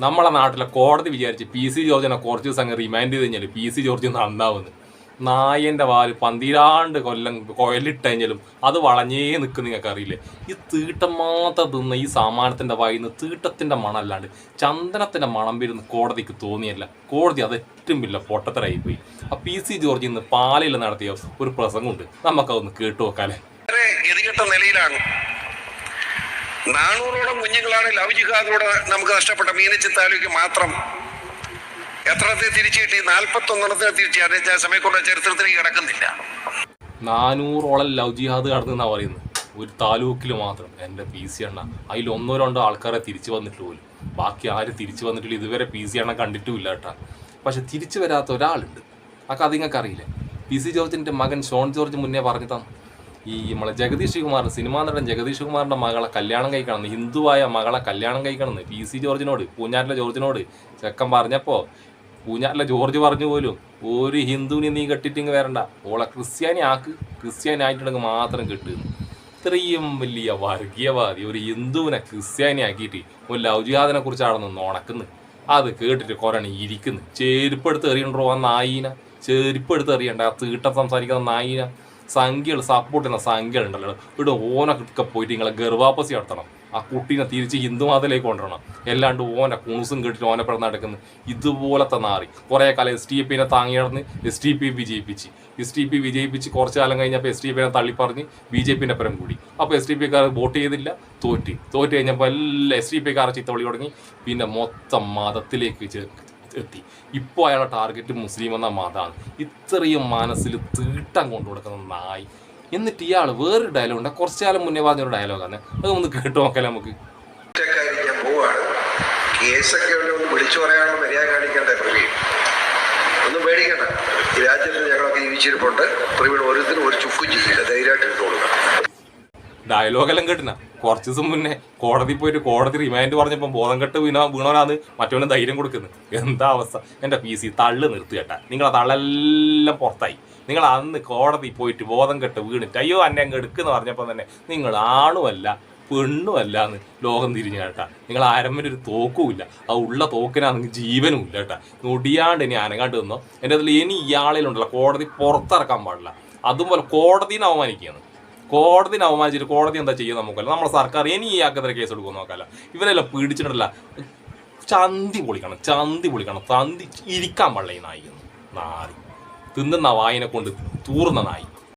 നമ്മളെ നാട്ടിലെ കോടതി വിചാരിച്ച് പി സി ജോർജിനെ കുറച്ച് ദിവസം റിമാൻഡ് ചെയ്ത് കഴിഞ്ഞാൽ പി സി ജോർജ് നന്നാവുന്നു. നായന്റെ വാൽ പന്തിരാണ്ട് കൊല്ലം കൊയലിട്ട് കഴിഞ്ഞാലും അത് വളഞ്ഞേ നിൽക്കും നിങ്ങൾക്ക് അറിയില്ലേ? ഈ തീട്ടം മാത്രം തിന്ന ഈ സാമാനത്തിന്റെ വായിന്ന് തീട്ടത്തിന്റെ മണമല്ലാണ്ട് ചന്ദനത്തിന്റെ മണം വരുന്ന കോടതിക്ക് തോന്നിയല്ല. കോടതി അത് ഏറ്റവും വലിയ പൊട്ടത്തരായി പോയി. ആ പി സി ജോർജ് ഇന്ന് പാലയിൽ നടത്തിയ ഒരു പ്രസംഗമുണ്ട്. നമുക്കതൊന്ന് കേട്ടു നോക്കാലേ നിലയിലാണ് നാനൂറോളം കുഞ്ഞുങ്ങളാണ് ലവ് ജിഹാദിലൂടെ നമുക്ക് നഷ്ടപ്പെട്ട മീനച്ചി താലൂക്ക് മാത്രം. എത്രത്തെ തിരിച്ചു കിട്ടി നാൽപ്പത്തൊന്നെണ്ണത്തിന് തിരിച്ചു അറിയിച്ച സമയക്കുള്ള ചരിത്രത്തിലേക്ക് കിടക്കുന്നില്ല. നാനൂറോളം ലവ് ജിഹാദ് കടന്നെന്നാ പറയുന്നത്. ഒരു താലൂക്കിൽ മാത്രം. എന്റെ പി സി എണ്ണ അതിൽ ഒന്നോ രണ്ടോ ആൾക്കാരെ തിരിച്ചു വന്നിട്ട് പോലും ബാക്കി ആരും തിരിച്ചു വന്നിട്ടില്ല ഇതുവരെ പി സി എണ്ണ കണ്ടിട്ടുമില്ല കേട്ടാ. പക്ഷെ തിരിച്ചു വരാത്ത ഒരാളുണ്ട്. ആ കഥ നിങ്ങൾക്ക് അറിയില്ലേ പി സി ജോർജിന്റെ മകൻ ഷോൺ ജോർജ് മുന്നേ പറഞ്ഞു തന്നു ഈ നമ്മളെ ജഗദീഷ് കുമാർ സിനിമാ നടൻ ജഗദീഷ് കുമാറിന്റെ മകളെ കല്യാണം കഴിക്കണം ഹിന്ദുവായ മകളെ കല്യാണം കഴിക്കണം പി സി ജോർജിനോട് പൂഞ്ഞാറ്റിലെ ജോർജിനോട് ചെക്കൻ പറഞ്ഞപ്പോൾ പൂഞ്ഞാറ്റിലെ ജോർജ് പറഞ്ഞു പോലും ഒരു ഹിന്ദുവിനെ നീ കെട്ടിട്ടിങ് വരണ്ട ഓളെ ക്രിസ്ത്യാനി ആക്ക് ക്രിസ്ത്യാനി ആയിട്ടുണ്ടെങ്കിൽ മാത്രം കിട്ടുന്നു ഇത്രയും വലിയ വർഗീയവാദി ഒരു ഹിന്ദുവിനെ ക്രിസ്ത്യാനി ആക്കിയിട്ട് ഒരു ലൗജിഹാദിനെ കുറിച്ചാണെന്ന് നുണക്കുന്നു അത് കേട്ടിട്ട് കുറേ ഇരിക്കുന്നു. ചെരുപ്പെടുത്ത് എറിയണ്ടോ ആ നായിന? ചെരുപ്പെടുത്ത് എറിയണ്ട ആ തീട്ടം സംസാരിക്കുന്ന നായിന? സംഖ്യകൾ സപ്പോർട്ട് ചെയ്യുന്ന സംഖ്യകൾ ഉണ്ടല്ലോ ഇവിടെ ഓനൊക്കെ പോയിട്ട് നിങ്ങളെ ഗർഭാപ്പസി നടത്തണം. ആ കുട്ടീനെ തിരിച്ച് ഹിന്ദു മതത്തിലേക്ക് കൊണ്ടുവരണം. എല്ലാണ്ട് ഓനെ കുണുസും കേട്ടിട്ട് ഓനെ പിറന്ന് നടക്കുന്നു ഇതുപോലത്തെ നാറി. കുറേ കാലം എസ് ടി പിനെ താങ്ങി നടന്ന് എസ് ടി പി വിജയിപ്പിച്ച്. എസ് ടി പി വിജയിപ്പിച്ച് കുറച്ച് കാലം കഴിഞ്ഞപ്പോൾ എസ് ടി പിനെ തള്ളിപ്പറഞ്ഞ് ബി ജെ പിന്റെ പരം കൂടി. അപ്പോൾ എസ് ടി പിക്കാർ വോട്ട് ചെയ്തില്ല തോറ്റ്. തോറ്റ് കഴിഞ്ഞപ്പോൾ എല്ലാ എസ് ടി പിക്കാർ ചിത്തവിളി തുടങ്ങി. പിന്നെ മൊത്തം മതത്തിലേക്ക് എത്തി. ഇപ്പോൾ അയാളുടെ ടാർഗറ്റ് മുസ്ലിം എന്ന മതമാണ്. ഇത്രയും മനസ്സിൽ തീട്ടം കൊണ്ടു കൊടുക്കുന്ന നായി. എന്നിട്ട് ഇയാൾ വേറൊരു ഡയലോഗ് ഉണ്ട്. കുറച്ച് കാലം മുന്നേ പറഞ്ഞൊരു ഡയലോഗാണ് അത് ഒന്ന് കേട്ട് നോക്കാം നമുക്ക്. കേസൊക്കെ വിളിച്ചു പറയാനുള്ള മര്യാദ കാണിക്കേണ്ട പ്രവീൺ ഒന്നും പേടിക്കണ്ട. ഈ രാജ്യത്ത് ഞങ്ങളൊക്കെ ജീവിച്ചിരിപ്പുണ്ട്. പ്രവീൺ ഒരു ചുക്കും ചെയ്യില്ല ധൈര്യമായിട്ട് ഇട്ടോളുക ഡയലോഗെല്ലാം കേട്ടിന. കുറച്ച് ദിവസം മുന്നേ കോടതി പോയിട്ട് കോടതി റിമാൻഡ് പറഞ്ഞപ്പോൾ ബോധം കെട്ട് വീണ വീണവനാണ് മറ്റവനും ധൈര്യം കൊടുക്കുന്നത് എന്താ അവസ്ഥ? എന്റെ പി സി തള്ളു നിർത്തി കേട്ടാ. നിങ്ങൾ ആ തള്ളെല്ലാം പുറത്തായി. നിങ്ങൾ അന്ന് കോടതി പോയിട്ട് ബോധം കെട്ട് വീണിട്ട് അയ്യോ എന്നെ അങ്ങ് എടുക്കുന്ന പറഞ്ഞപ്പോൾ തന്നെ നിങ്ങൾ ആണുമല്ല പെണ്ണുമല്ല എന്ന് ലോകം തിരിഞ്ഞു കേട്ടാ. നിങ്ങൾ ആരമ്മിന് ഒരു തോക്കുമില്ല ആ ഉള്ള തോക്കിനാണെങ്കിൽ ജീവനും ഇല്ല കേട്ടാ. നൊടിയാണ്ട് ഇനി അനങ്ങാണ്ട് നിന്നോ? എന്റെ അതിൽ ഇനി ഇയാളിലുണ്ടല്ലോ കോടതി പുറത്തിറക്കാൻ പാടില്ല. അതുപോലെ കോടതിനെ അവമാനിക്കുകയാണ്. കോടതിനെ അവമാനിച്ചിട്ട് കോടതി എന്താ ചെയ്യുക നമുക്കല്ല നമ്മുടെ സർക്കാർ ഇനി ഈ ആക്കത്തിന് കേസ് എടുക്കുമെന്ന് നോക്കാല്ല ഇവരെല്ലാം പിടിച്ചിട്ടില്ല ചന്തി പൊളിക്കണം ചന്തി പൊളിക്കണം. തന്തി ഇരിക്കാൻ പാടില്ല ഈ നായി തിന്നുന്ന വായനെ കൊണ്ട് തൂർന്ന നായി.